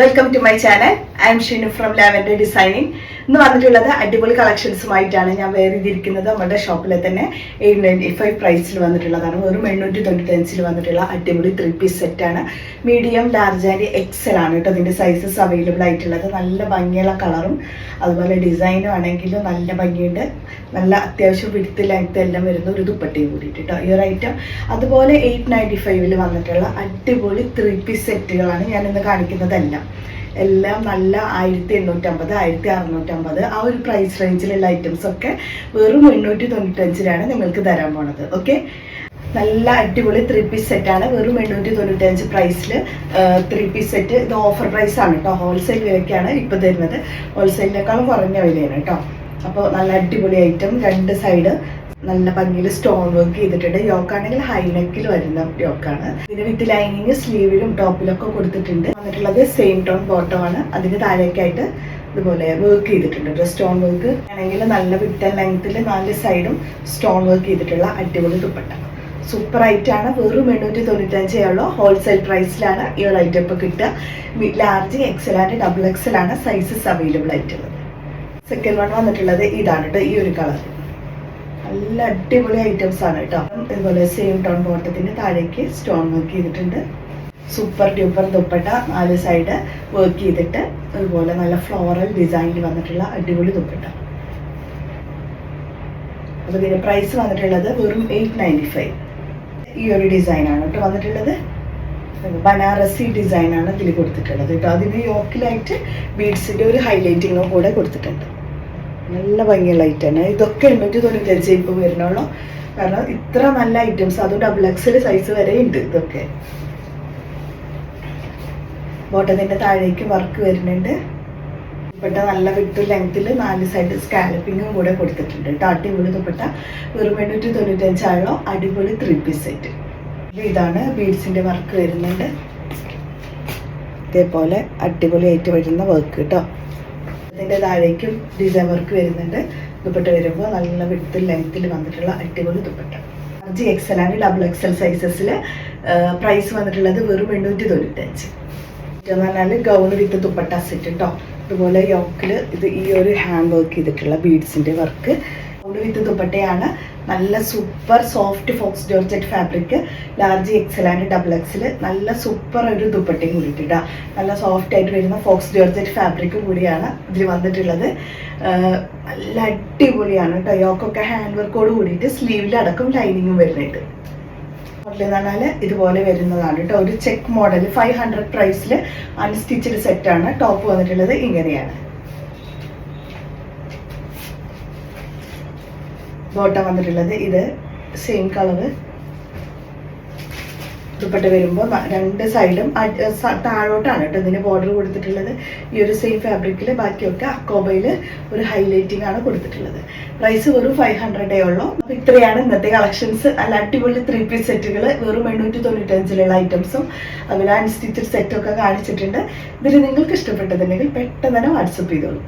Welcome to my channel I am Sheenu from Lavender Designing ഇന്ന് വന്നിട്ടുള്ളത് അടിപൊളി കളക്ഷൻസുമായിട്ടാണ് ഞാൻ വേറെ ഇതിരിക്കുന്നത്. നമ്മുടെ ഷോപ്പിലെ തന്നെ എയ്റ്റ് നയന്റി ഫൈവ് പ്രൈസിൽ വന്നിട്ടുള്ളതാണ്. വെറും എണ്ണൂറ്റി തൊണ്ണൂറ്റി അഞ്ചിൽ വന്നിട്ടുള്ള അടിപൊളി ത്രീ പീസ് സെറ്റാണ് മീഡിയം ലാർജ് ആൻഡ് എക്സൽ ആണ് കേട്ടോ അതിന്റെ സൈസസ് അവൈലബിൾ ആയിട്ടുള്ളത്. നല്ല ഭംഗിയുള്ള കളറും അതുപോലെ ഡിസൈനും ആണെങ്കിലും നല്ല ഭംഗിയുണ്ട്. നല്ല അത്യാവശ്യം വിടുത്ത് ലൈത്ത് എല്ലാം വരുന്ന ഒരു ദുപ്പട്ടയും കൂടിയിട്ട് കേട്ടോ ഈ ഒരു ഐറ്റം അതുപോലെ എയ്റ്റ് നയന്റി വന്നിട്ടുള്ള അടിപൊളി ത്രീ പീസ് സെറ്റുകളാണ് ഞാനിന്ന് കാണിക്കുന്നതെല്ലാം. എല്ലാം നല്ല ആയിരത്തി എണ്ണൂറ്റമ്പത് ആയിരത്തി അറുന്നൂറ്റമ്പത്. ആ ഒരു പ്രൈസ് റേഞ്ചിലുള്ള ഐറ്റംസ് ഒക്കെ വെറും എണ്ണൂറ്റി തൊണ്ണൂറ്റഞ്ചിലാണ് നിങ്ങൾക്ക് തരാൻ പോണത്. ഓക്കെ നല്ല അടിപൊളി ത്രീ പീസ് സെറ്റാണ് വെറും എണ്ണൂറ്റി തൊണ്ണൂറ്റഞ്ച് പ്രൈസിൽ ത്രീ പീസ് സെറ്റ് ഇത് ഓഫർ പ്രൈസ് ആണ് കേട്ടോ ഹോൾസെയിൽ വിലയ്ക്കാണ് ഇപ്പോൾ തരുന്നത്. ഹോൾസെയിലിനേക്കാളും കുറഞ്ഞ വിലയാണ് കേട്ടോ അപ്പോൾ നല്ല അടിപൊളി ഐറ്റം രണ്ട് സൈഡ് നല്ല ഭംഗിയിൽ സ്റ്റോൺ വർക്ക് ചെയ്തിട്ടുണ്ട്. യോക്കാണെങ്കിൽ ഹൈനെക്കിൽ വരുന്ന യോക്കാണ്. ഇതിന് വിത്ത് ലൈനിങ് സ്ലീവിലും ടോപ്പിലൊക്കെ കൊടുത്തിട്ടുണ്ട്. വന്നിട്ടുള്ളത് സെയിം ടോൺ ബോട്ടം ആണ്. അതിന് താഴേക്കായിട്ട് ഇതുപോലെ വർക്ക് ചെയ്തിട്ടുണ്ട് സ്റ്റോൺ വർക്ക് ആണെങ്കിൽ നല്ല വിത്ത് ലെങ്ത്തിൽ നാല് സൈഡും സ്റ്റോൺ വർക്ക് ചെയ്തിട്ടുള്ള അടിപൊളി ദുപ്പട്ട. സൂപ്പർ ആണ്. വെറും എണ്ണൂറ്റി തൊണ്ണൂറ്റഞ്ചേ ഉള്ളൂ. ഹോൾസെയിൽ പ്രൈസിലാണ് ഈ ഒരു ഐറ്റം ഇപ്പോൾ കിട്ടുക. Large XL and double XL ആണ് സൈസസ് അവൈലബിൾ ആയിട്ടുള്ളത്. സെക്കൻഡ് വൺ വന്നിട്ടുള്ളത് ഇതാണ് ഈ ഒരു കളർ നല്ല അടിപൊളി ഐറ്റംസ് ആണ് കേട്ടോ ഇതുപോലെ സെയിം ടോൺ ബോട്ടത്തിന്റെ താഴേക്ക് സ്റ്റോൺ വർക്ക് ചെയ്തിട്ടുണ്ട്. സൂപ്പർ ട്യൂപ്പർ ദുപ്പട്ട നാല് സൈഡ് വർക്ക് ചെയ്തിട്ട് അതുപോലെ നല്ല ഫ്ലോറൽ ഡിസൈനിൽ വന്നിട്ടുള്ള അടിപൊളി ദുപ്പട്ട. അപ്പോൾ ഇതിന്റെ പ്രൈസ് വന്നിട്ടുള്ളത് വെറും എയ്റ്റ് നയന്റി ഫൈവ് ഈ ഒരു ഡിസൈനാണ് കേട്ടോ വന്നിട്ടുള്ളത്. ബനാറസി ഡിസൈനാണ് ഇതിൽ കൊടുത്തിട്ടുള്ളത് കേട്ടോ അതിന് യോക്കിലായിട്ട് ബീഡ്സിന്റെ ഒരു ഹൈലൈറ്റിങ്ങും കൂടെ കൊടുത്തിട്ടുണ്ട്. നല്ല ഭംഗിയുള്ള ഐറ്റമാണ് ഇതൊക്കെ എണ്ണൂറ്റി തൊണ്ണൂറ്റഞ്ച് ഇപ്പം വരുന്നുള്ളൂ. കാരണം ഇത്ര നല്ല ഐറ്റംസ് അതും ഡബിൾ എക്സൽ സൈസ് വരെ ഉണ്ട് ഇതൊക്കെ. ബോട്ടത്തിന്റെ താഴേക്ക് വർക്ക് വരുന്നുണ്ട്. ദുപ്പട്ട നല്ല വിട്ട് ലെങ്ത്തിൽ നാല് സൈഡ് സ്കാലപ്പിങ്ങും കൂടെ കൊടുത്തിട്ടുണ്ട് കേട്ടോ. അടിപൊളി ദുപ്പട്ട. വെറും എണ്ണൂറ്റി തൊണ്ണൂറ്റഞ്ചാണല്ലോ അടിപൊളി ത്രീ പീസ് സെറ്റ് ഇതാണ് ബീഡ്സിന്റെ വർക്ക് വരുന്നുണ്ട്. ഇതേപോലെ അടിപൊളിയായിട്ട് വരുന്ന വർക്ക് കേട്ടോ. ഇതിന്റെ താഴേക്കും ഡിസൈൻ വർക്ക് വരുന്നുണ്ട്. ദുപ്പട്ട വരുമ്പോൾ നല്ല വിട്ട് ലെങ്ത്തിൽ വന്നിട്ടുള്ള അടിപൊളി ദുപ്പട്ട. അഞ്ച് എക്സൽ ആണ് ഡബിൾ എക്സൽ സൈസസിൽ പ്രൈസ് വന്നിട്ടുള്ളത് വെറും എണ്ണൂറ്റി തൊണ്ണൂറ്റഞ്ച് എന്ന് പറഞ്ഞാൽ ഗൗൺ വിത്ത് ദുപ്പട്ട സെറ്റ് കേട്ടോ അതുപോലെ യോക്കിൽ ഇത് ഈ ഒരു ഹാൻഡ് വർക്ക് ചെയ്തിട്ടുള്ള ബീഡ്സിന്റെ വർക്ക് ഗൗൺ വിത്ത് ദുപ്പട്ടയാണ്. നല്ല super soft faux georgette fabric large XL and double XL നല്ല സൂപ്പർ ഒരു ദുപ്പട്ടയും കൂടിയിട്ടാ നല്ല സോഫ്റ്റ് ആയിട്ട് വരുന്ന ഫോക്സ് ജോർജറ്റ് ഫാബ്രിക് കൂടിയാണ് ഇതിൽ വന്നിട്ടുള്ളത്. നല്ല അടിപൊളിയാണ് കേട്ടോ യോക്കൊക്കെ ഹാൻഡ് വർക്കോട് കൂടിയിട്ട് സ്ലീവിലടക്കം ലൈനിങ്ങും വരുന്നുണ്ട്. എന്ന് പറഞ്ഞാൽ ഇതുപോലെ വരുന്നതാണ് കേട്ടോ ഒരു ചെക്ക് മോഡൽ ഫൈവ് ഹൺഡ്രഡ് പ്രൈസിൽ അൺസ്റ്റിച്ചഡ് സെറ്റാണ് ടോപ്പ് വന്നിട്ടുള്ളത് ഇങ്ങനെയാണ്. ബോട്ടം വന്നിട്ടുള്ളത്. ഇത് സെയിം കളറ് ദുപ്പട്ട വരുമ്പോൾ രണ്ട് സൈഡും താഴോട്ടാണ് കേട്ടോ ഇതിന് ബോർഡർ കൊടുത്തിട്ടുള്ളത്. ഈ ഒരു സെയിം ഫാബ്രിക്കിൽ ബാക്കിയൊക്കെ അക്കോബയിൽ ഒരു ഹൈലൈറ്റിംഗ് ആണ് കൊടുത്തിട്ടുള്ളത്. പ്രൈസ് വെറും ഫൈവ് ഹൺഡ്രഡേ ഉള്ളൂ. അപ്പോൾ ഇത്രയാണ് ഇന്നത്തെ കളക്ഷൻസ് അല്ല അടിപൊളി ത്രീ പീസ് സെറ്റുകൾ വെറും എണ്ണൂറ്റി തൊണ്ണൂറ്റഞ്ചിലുള്ള ഐറ്റംസും അതുപോലെ അൺസ്റ്റിച്ചഡ് സെറ്റൊക്കെ കാണിച്ചിട്ടുണ്ട്. ഇതിൽ നിങ്ങൾക്ക് ഇഷ്ടപ്പെട്ടതുണ്ടെങ്കിൽ പെട്ടെന്ന് തന്നെ വാട്സപ്പ് ചെയ്തോളൂ.